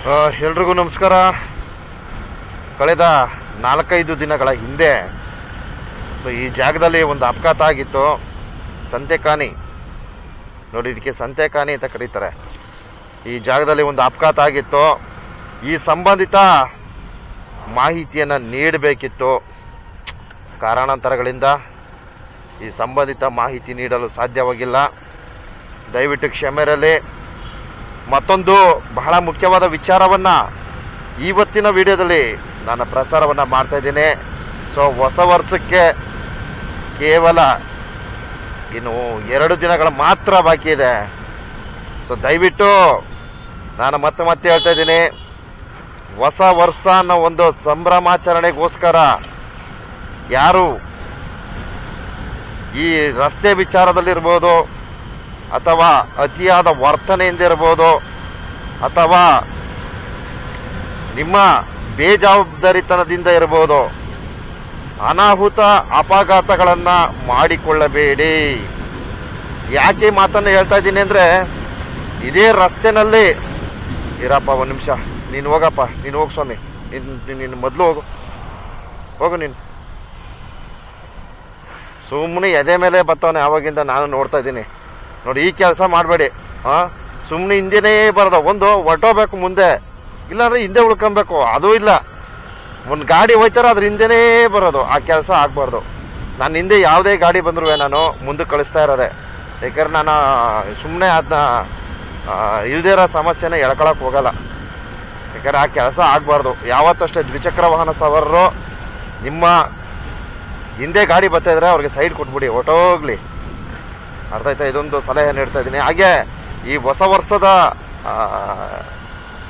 ಎಲ್ರಿಗೂ ನಮಸ್ಕಾರ. ಕಳೆದ ನಾಲ್ಕೈದು ದಿನಗಳ ಹಿಂದೆ, ಸೊ ಈ ಜಾಗದಲ್ಲಿ ಒಂದು ಅಪಘಾತ ಆಗಿತ್ತು. ಸಂತೆಕಾನಿ. ನೋಡಿ, ಇದಕ್ಕೆ ಸಂತೆಕಾನಿ ಅಂತ ಕರೀತಾರೆ. ಈ ಜಾಗದಲ್ಲಿ ಒಂದು ಅಪಘಾತ ಆಗಿತ್ತು. ಈ ಸಂಬಂಧಿತ ಮಾಹಿತಿಯನ್ನು ನೀಡಬೇಕಿತ್ತು. ಕಾರಣಾಂತರಗಳಿಂದ ಈ ಸಂಬಂಧಿತ ಮಾಹಿತಿ ನೀಡಲು ಸಾಧ್ಯವಾಗಿಲ್ಲ. ದಯವಿಟ್ಟು ಕ್ಷಮೆರಲ್ಲಿ ಮತ್ತೊಂದು ಬಹಳ ಮುಖ್ಯವಾದ ವಿಚಾರವನ್ನ ಇವತ್ತಿನ ವಿಡಿಯೋದಲ್ಲಿ ನಾನು ಪ್ರಸಾರವನ್ನ ಮಾಡ್ತಾ ಇದ್ದೀನಿ. ಸೊ ಹೊಸ ವರ್ಷಕ್ಕೆ ಕೇವಲ ಇನ್ನು ಎರಡು ದಿನಗಳ ಮಾತ್ರ ಬಾಕಿ ಇದೆ. ಸೊ ದಯವಿಟ್ಟು ನಾನು ಮತ್ತೆ ಮತ್ತೆ ಹೇಳ್ತಾ ಇದ್ದೀನಿ. ಹೊಸ ವರ್ಷ ಅನ್ನೋ ಒಂದು ಸಂಭ್ರಮಾಚರಣೆಗೋಸ್ಕರ ಯಾರು ಈ ರಸ್ತೆ ವಿಚಾರದಲ್ಲಿರ್ಬೋದು ಅಥವಾ ಅತಿಯಾದ ವರ್ತನೆಯಿಂದ ಇರ್ಬೋದು ಅಥವಾ ನಿಮ್ಮ ಬೇಜವಾಬ್ದಾರಿತನದಿಂದ ಇರ್ಬೋದು ಅನಾಹುತ ಅಪಘಾತಗಳನ್ನ ಮಾಡಿಕೊಳ್ಳಬೇಡಿ. ಯಾಕೆ ಮಾತನ್ನು ಹೇಳ್ತಾ ಇದ್ದೀನಿ ಅಂದ್ರೆ, ಇದೇ ರಸ್ತೆನಲ್ಲಿ, ಇರಪ್ಪ ಒಂದು ನಿಮಿಷ, ನೀನು ಹೋಗಪ್ಪ, ನೀನು ಹೋಗು ಸ್ವಾಮಿ ನಿನ್ನ ನಿನ್ನ ಮೊದಲು ಹೋಗು ಹೋಗು ನೀನು. ಸುಮ್ಮನೆ ಎದೆ ಮೇಲೆ ಬರ್ತಾವನೆ ಆವಾಗಿಂದ ನಾನು ನೋಡ್ತಾ ಇದ್ದೀನಿ. ನೋಡಿ, ಈ ಕೆಲಸ ಮಾಡಬೇಡಿ. ಹಾ ಸುಮ್ಮನೆ ಹಿಂದೆನೇ ಬರದ. ಒಂದು, ಹೊರ್ಟೋಗ್ಬೇಕು ಮುಂದೆ. ಇಲ್ಲಾಂದ್ರೆ ಹಿಂದೆ ಉಳ್ಕೊಬೇಕು. ಅದು ಇಲ್ಲ. ಒಂದು ಗಾಡಿ ಹೋಯ್ತಾರೆ, ಅದ್ರ ಹಿಂದೆನೇ ಬರೋದು. ಆ ಕೆಲಸ ಆಗ್ಬಾರ್ದು. ನಾನು ಹಿಂದೆ ಯಾವುದೇ ಗಾಡಿ ಬಂದ್ರು ನಾನು ಮುಂದೆ ಕಳಿಸ್ತಾ ಇರೋದೆ. ಯಾಕಂದ್ರೆ ನಾನು ಸುಮ್ಮನೆ ಅದನ್ನ ಇಲ್ದೇ ಇರೋ ಸಮಸ್ಯೆನ ಎಳ್ಕೊಳಕ್ ಹೋಗಲ್ಲ. ಯಾಕಂದ್ರೆ ಆ ಕೆಲಸ ಆಗ್ಬಾರ್ದು. ಯಾವತ್ತಷ್ಟೇ ದ್ವಿಚಕ್ರ ವಾಹನ ಸವಾರರು ನಿಮ್ಮ ಹಿಂದೆ ಗಾಡಿ ಬರ್ತಾ ಇದ್ರೆ ಅವ್ರಿಗೆ ಸೈಡ್ ಕೊಟ್ಬಿಡಿ. ಹೊಟ್ಟೋಗ್ಲಿ ಅರ್ಥ ಆಯ್ತಾ? ಇದೊಂದು ಸಲಹೆ ನೀಡ್ತಾ ಇದ್ದೀನಿ. ಹಾಗೆ ಈ ಹೊಸ ವರ್ಷದ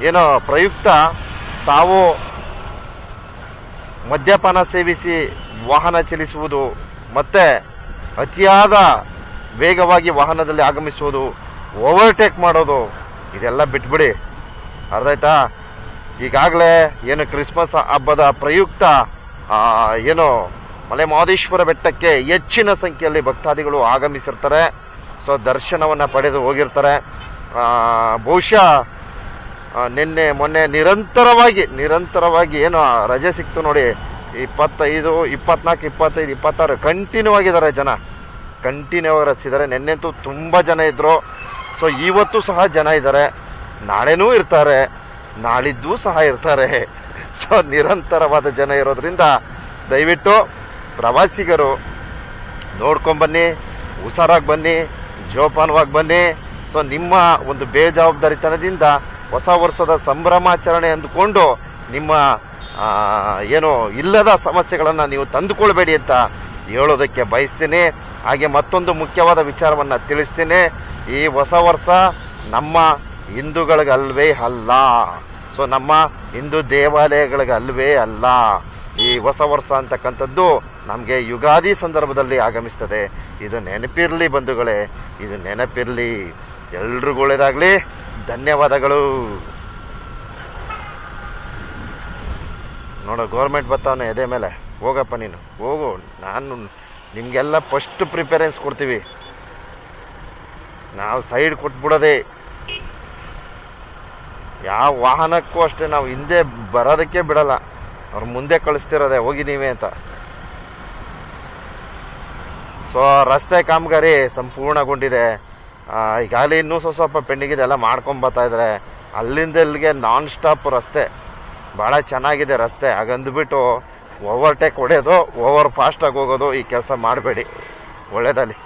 ಏನು ಪ್ರಯುಕ್ತ ತಾವು ಮದ್ಯಪಾನ ಸೇವಿಸಿ ವಾಹನ ಚಲಿಸುವುದು ಮತ್ತೆ ಅತಿಯಾದ ವೇಗವಾಗಿ ವಾಹನದಲ್ಲಿ ಆಗಮಿಸುವುದು, ಓವರ್ಟೇಕ್ ಮಾಡೋದು, ಇದೆಲ್ಲ ಬಿಟ್ಬಿಡಿ. ಅರ್ಥ ಆಯ್ತಾ? ಈಗಾಗಲೇ ಏನು ಕ್ರಿಸ್ಮಸ್ ಹಬ್ಬದ ಪ್ರಯುಕ್ತ ಏನು ಮಲೆ ಮಹದೇಶ್ವರ ಬೆಟ್ಟಕ್ಕೆ ಹೆಚ್ಚಿನ ಸಂಖ್ಯೆಯಲ್ಲಿ ಭಕ್ತಾದಿಗಳು ಆಗಮಿಸಿರ್ತಾರೆ. ಸೊ ದರ್ಶನವನ್ನು ಪಡೆದು ಹೋಗಿರ್ತಾರೆ. ಬಹುಶಃ ನಿನ್ನೆ, ಮೊನ್ನೆ ನಿರಂತರವಾಗಿ ನಿರಂತರವಾಗಿ ಏನು ರಜೆ ಸಿಕ್ತು ನೋಡಿ. ಇಪ್ಪತ್ತೈದು, ಇಪ್ಪತ್ನಾಲ್ಕು, ಇಪ್ಪತ್ತೈದು, ಇಪ್ಪತ್ತಾರು ಕಂಟಿನ್ಯೂ ಆಗಿದ್ದಾರೆ ಜನ. ಕಂಟಿನ್ಯೂ ಆಗಿ ರಚಿಸಿದ್ದಾರೆ ನಿನ್ನೆಂತೂ ತುಂಬ ಜನ ಇದ್ದರು ಸೊ ಇವತ್ತು ಸಹ ಜನ ಇದ್ದಾರೆ. ನಾಳೆನೂ ಇರ್ತಾರೆ. ನಾಳಿದ್ದು ಸಹ ಇರ್ತಾರೆ. ಸೊ ನಿರಂತರವಾದ ಜನ ಇರೋದ್ರಿಂದ ದಯವಿಟ್ಟು ಪ್ರವಾಸಿಗರು ನೋಡ್ಕೊಂಬನ್ನಿ ಹುಷಾರಾಗಿ ಬನ್ನಿ, ಜೋಪಾನವಾಗಿ ಬನ್ನಿ. ಸೊ ನಿಮ್ಮ ಒಂದು ಬೇಜವಾಬ್ದಾರಿತನದಿಂದ ಹೊಸ ವರ್ಷದ ಸಂಭ್ರಮಾಚರಣೆ ಅಂದುಕೊಂಡು ನಿಮ್ಮ ಏನು ಇಲ್ಲದ ಸಮಸ್ಯೆಗಳನ್ನು ನೀವು ತಂದುಕೊಳ್ಬೇಡಿ ಅಂತ ಹೇಳೋದಕ್ಕೆ ಬಯಸ್ತೀನಿ. ಹಾಗೆ ಮತ್ತೊಂದು ಮುಖ್ಯವಾದ ವಿಚಾರವನ್ನು ತಿಳಿಸ್ತೀನಿ. ಈ ಹೊಸ ವರ್ಷ ನಮ್ಮ ಹಿಂದೂಗಳಿಗಲ್ವೇ ಅಲ್ಲ. ಸೊ ನಮ್ಮ ಹಿಂದೂ ದೇವಾಲಯಗಳಿಗೆ ಅಲ್ವೇ ಅಲ್ಲ, ಈ ಹೊಸ ವರ್ಷ ಅಂತಕ್ಕಂಥದ್ದು ನಮಗೆ ಯುಗಾದಿ ಸಂದರ್ಭದಲ್ಲಿ ಆಗಮಿಸ್ತದೆ. ಇದು ನೆನಪಿರ್ಲಿ ಬಂಧುಗಳೇ, ಇದು ನೆನಪಿರ್ಲಿ. ಎಲ್ರಿಗೂ ಒಳ್ಳೇದಾಗಲಿ. ಧನ್ಯವಾದಗಳು. ನೋಡು, ಗೌರ್ಮೆಂಟ್ ಬರ್ತಾವನೆ ಎದೆ ಮೇಲೆ. ಹೋಗಪ್ಪ ನೀನು. ಹೋಗು. ನಾನು ನಿಮಗೆಲ್ಲ ಫಸ್ಟ್ ಪ್ರಿಫರೆನ್ಸ್ ಕೊಡ್ತೀವಿ. ನಾವು ಸೈಡ್ ಕೊಟ್ಬಿಡೋದೇ ಯಾವ ವಾಹನಕ್ಕೂ ಅಷ್ಟೇ, ನಾವು ಹಿಂದೆ ಬರೋದಕ್ಕೆ ಬಿಡಲ್ಲ. ಅವ್ರು ಮುಂದೆ ಕಳಿಸ್ತಿರೋದೆ, ಹೋಗಿ ನೀವೇ ಅಂತ. ಸೊ ರಸ್ತೆ ಕಾಮಗಾರಿ ಸಂಪೂರ್ಣಗೊಂಡಿದೆ. ಈಗ ಈಗಾಗಲೇ ಇನ್ನೂ ಸ್ವಲ್ಪ ಸ್ವಲ್ಪ ಪೆಂಡಿಂಗ್ ಇದೆ, ಎಲ್ಲ ಮಾಡ್ಕೊಂಡ್ ಬರ್ತಾ ಇದ್ದಾರೆ ಅಲ್ಲಿಂದ ಇಲ್ಲಿಗೆ ನಾನ್ ಸ್ಟಾಪ್ ರಸ್ತೆ. ಭಾಳ ಚೆನ್ನಾಗಿದೆ ರಸ್ತೆ. ಹಾಗಂದ್ಬಿಟ್ಟು ಓವರ್ಟೇಕ್ ಹೊಡೆಯೋದು ಓವರ್ ಫಾಸ್ಟಾಗಿ ಹೋಗೋದು ಈ ಕೆಲಸ ಮಾಡಬೇಡಿ. ಒಳ್ಳೇದಲ್ಲಿ